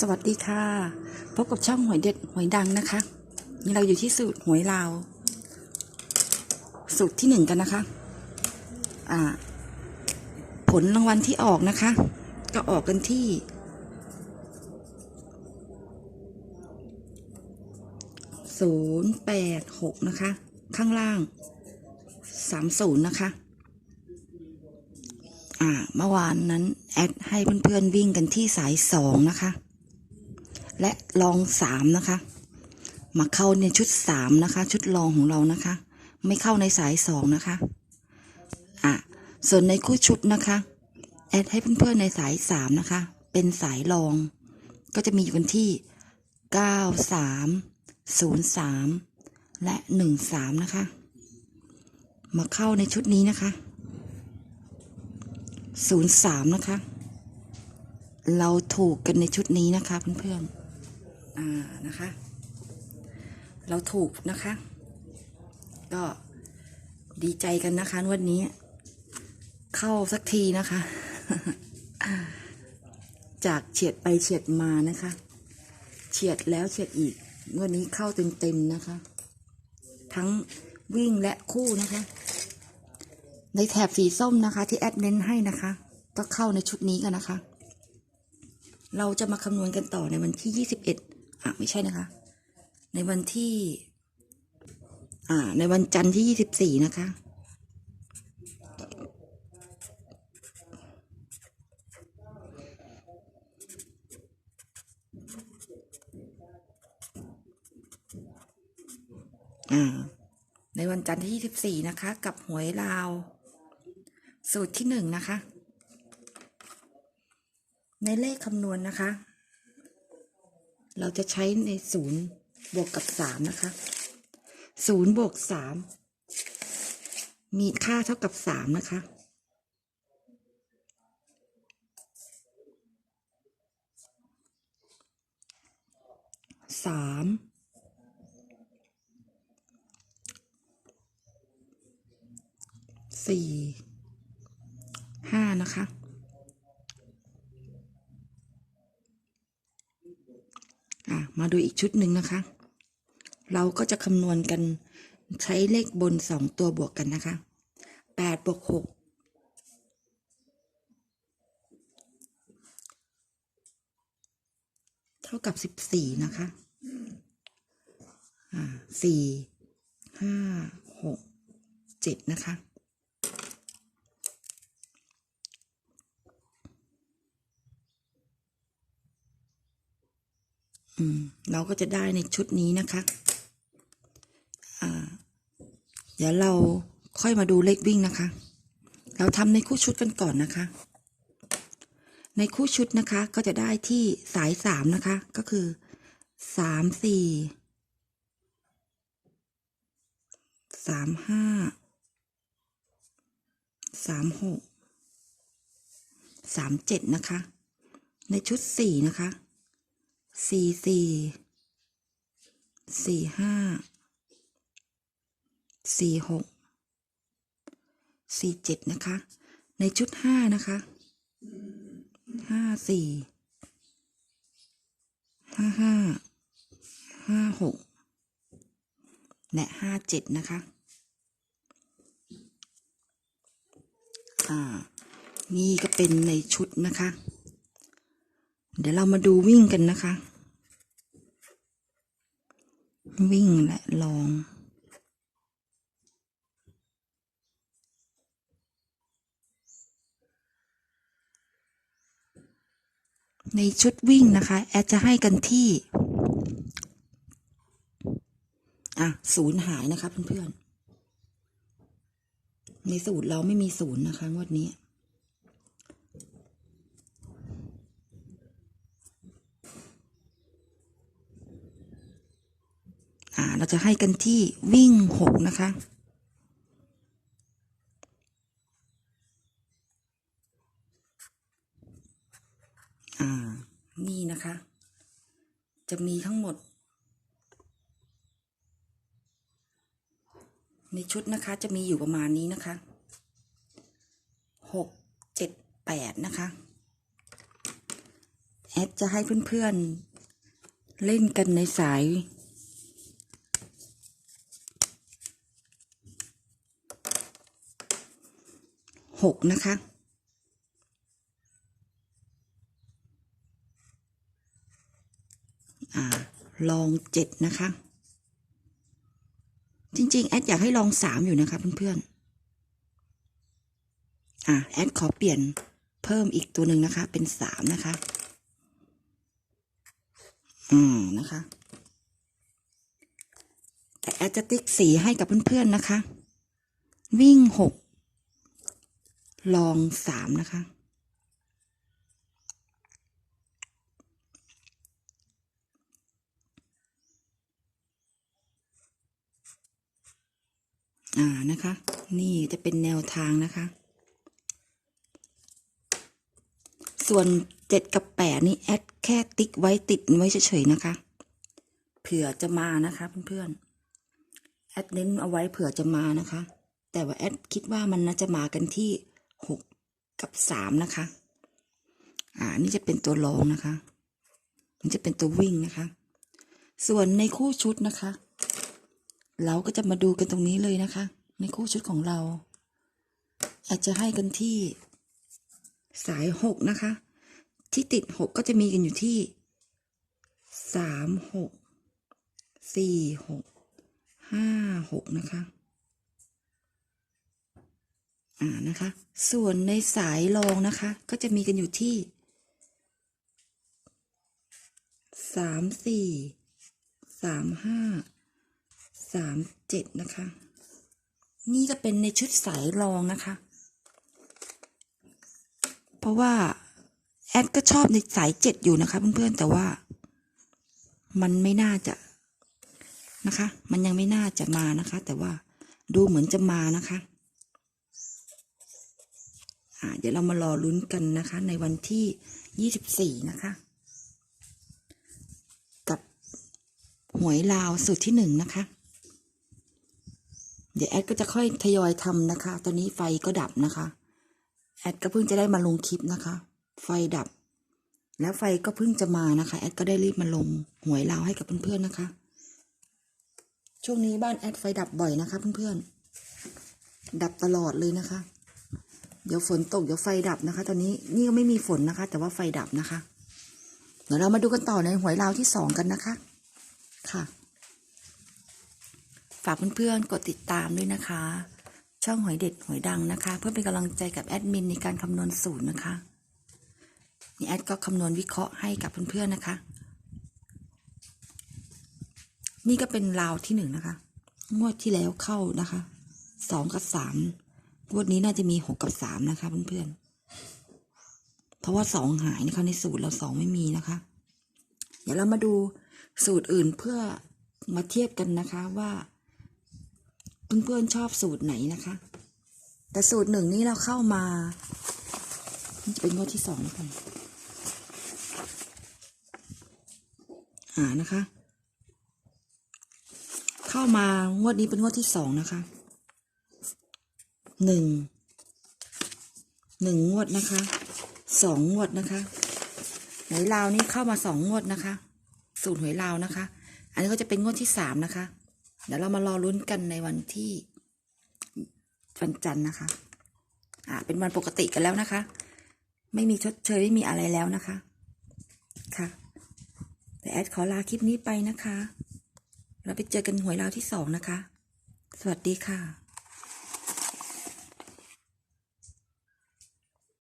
สวัสดีค่ะ พบกับช่องหวยเด็ดหวยดังนะคะนี่เราอยู่ที่สูตรหวยลาว สูตรที่หนึ่งกันนะคะ อ่า ผลรางวัลที่ออกนะคะ ก็ออกกันที่ศูนย์แปดหกนะคะ ข้างล่างสามศูนย์นะคะ อ่า เมื่อวานนั้น แอดให้เพื่อนๆวิ่งกันที่สายสองนะคะ และลองสามนะคะ มาเข้าในชุดสามนะคะ ชุดลองของเรานะคะ ไม่เข้าในสายสองนะคะอะส่วนในคู่ชุดนะคะแอดให้เพื่อนๆในสายสามนะคะ เป็นสายรอง ก็จะมีอยู่กันที่เก้าสามศูนย์สามและหนึ่งสามนะคะ มาเข้าในชุดนี้นะคะศูนย์สามนะคะ เราถูกกันในชุดนี้นะคะเพื่อนๆ อ่านะคะ เราถูกนะคะ ก็ดีใจกันนะคะวันนี้ เข้าสักทีนะคะ จากเฉียดไปเฉียดมานะคะ เฉียดแล้วเฉียดอีกวันนี้เข้าเต็มๆนะคะ ทั้งวิ่งและคู่นะคะ ในแถบสีส้มนะคะ ที่แอดเน้นให้นะคะก็เข้าในชุดนี้กันนะคะ เราจะมาคำนวณกันต่อในวันที่ยี่สิบเอะไม่ใช่นะคะ ในวันที่ อ่า ในวันจันทร์ที่ยี่สิบสี่นะคะ อ่า ในวันจันทร์ที่ยี่สิบสี่นะคะ กับหวยลาว สูตรที่หนึ่งนะคะ ในเลขคำนวณนะคะ เราจะใช้ในศูนย์บวกกับสามนะคะศูนย์บวกสามมีค่าเท่ากับสามนะคะ สาม สี่ ห้านะคะ อะมาดูอีกชุดหนึ่งนะคะ เราก็จะคำนวณกันใช้เลขบนสองตัวบวกกันนะคะแปดบวกหกเท่ากับสิบสี่นะคะอ่าสี่ห้าหกเจ็ดนะคะ อืม เราก็จะได้ในชุดนี้นะคะ อ่า เดี๋ยวเราค่อยมาดูเลขวิ่งนะคะ เราทำในคู่ชุดกันก่อนนะคะ ในคู่ชุดนะคะก็จะได้ที่สายสามนะคะ ก็คือสามสี่สามห้าสามหกสามเจ็ดนะคะ ในชุดสี่นะคะ สี่สี่สี่ห้าสี่หกสี่เจ็ดนะคะ ในชุดห้านะคะห้าสี่ห้าห้าห้าหกและห้าเจ็ดนะคะอ่านี่ก็เป็นในชุดนะคะ เดี๋ยวเรามาดูวิ่งกันนะคะ วิ่งและลอง ในชุดวิ่งนะคะ แอดจะให้กันที่ อะศูนย์หายนะคะเพื่อนๆในสูตรเราไม่มีศูนย์นะคะงวดนี้ อ่าเราจะให้กันที่วิ่งหกนะคะอ่านี่นะคะ จะมีทั้งหมด ในชุดนะคะจะมีอยู่ประมาณนี้นะคะหกเจ็ดแปดนะคะแอดจะให้เพื่อนๆเล่นกันในสาย หกนะคะ อ่า ลองเจ็ดนะคะ จริง ๆ แอดอยากให้ลองสามอยู่นะคะเพื่อนๆ อะแอดขอเปลี่ยนเพิ่มอีกตัวหนึ่งนะคะ เป็นสามนะคะอืมนะคะแต่แอดจะติ๊กสีให้กับเพื่อนๆนะคะ วิ่งหก ลองสามนะคะ อ่านะคะ นี่จะเป็นแนวทางนะคะ ส่วนเจ็ดกับแปดนี่แอดแค่ติ๊กไว้ติดไว้เฉยๆนะคะ เผื่อจะมานะคะเพื่อนๆแอดเน้นเอาไว้เผื่อจะมานะคะ แต่ว่าแอดคิดว่ามันน่าจะมากันที่ หกกับสามนะคะ อ่า นี่จะเป็นตัวรองนะคะ มันจะเป็นตัววิ่งนะคะ ส่วนในคู่ชุดนะคะ เราก็จะมาดูกันตรงนี้เลยนะคะ ในคู่ชุดของเรา อาจจะให้กันที่สายหกนะคะ ที่ติดหกก็จะมีกันอยู่ที่สามหกสี่หกห้าหกนะคะ อ่านะคะ ส่วนในสายรองนะคะ ก็จะมีกันอยู่ที่สามสี่สามห้าสามเจ็ดนะคะ นี่จะเป็นในชุดสายรองนะคะ เพราะว่า แอดก็ชอบในสายเจ็ดอยู่นะคะเพื่อนๆแต่ว่า มันไม่น่าจะนะคะ มันยังไม่น่าจะมานะคะ แต่ว่าดูเหมือนจะมานะคะ อ่าเดี๋ยวเรามารอลุ้นกันนะคะ ในวันที่ยี่สิบสี่นะคะ กับหวยลาวสูตรที่หนึ่งนะคะ เดี๋ยวแอดก็จะค่อยทยอยทำนะคะ ตอนนี้ไฟก็ดับนะคะ แอดก็เพิ่งจะได้มาลงคลิปนะคะ ไฟดับ แล้วไฟก็เพิ่งจะมานะคะ แอดก็ได้รีบมาลงหวยลาวให้กับเพื่อนๆนะคะ ช่วงนี้บ้านแอดไฟดับบ่อยนะคะ เพื่อนๆดับตลอดเลยนะคะ เดี๋ยวฝนตกเดี๋ยวไฟดับนะคะ ตอนนี้นี่ก็ไม่มีฝนนะคะ แต่ว่าไฟดับนะคะ เดี๋ยวเรามาดูกันต่อในหวยลาวที่สองกันนะคะ ค่ะ ฝากเพื่อนๆกดติดตามด้วยนะคะ ช่องหวยเด็ดหวยดังนะคะ เพื่อเป็นกำลังใจกับแอดมินในการคำนวณสูตรนะคะนี่แอดก็คำนวณวิเคราะห์ให้กับเพื่อนๆนะคะ นี่ก็เป็นราวที่หนึ่งนะคะ งวดที่แล้วเข้านะคะสองกับสาม งวดนี้น่าจะมีหกกับสามนะคะเพื่อนๆ เพราะว่าสองหายนะคะในสูตรเราสองไม่มีนะคะ เดี๋ยวเรามาดูสูตรอื่นเพื่อมาเทียบกันนะคะว่า เพื่อนๆชอบสูตรไหนนะคะ แต่สูตรหนึ่งนี้เราเข้ามาจะเป็นงวดที่สองแล้วกันอ่านะคะ เข้ามางวดนี้เป็นงวดที่สองนะคะ หนึ่งหนึ่งงวดนะคะสองงวดนะคะหวยลาวนี่เข้ามาสองงวดนะคะ สูตรหวยลาวนะคะ อันนี้ก็จะเป็นงวดที่สามนะคะ เดี๋ยวเรามารอลุ้นกันในวันที่วันจันทร์นะคะ อ่า เป็นวันปกติกันแล้วนะคะ ไม่มีชดเชยไม่มีอะไรแล้วนะคะ ค่ะ แต่แอดขอลาคลิปนี้ไปนะคะ เราไปเจอกันหวยลาวที่สองนะคะ สวัสดีค่ะ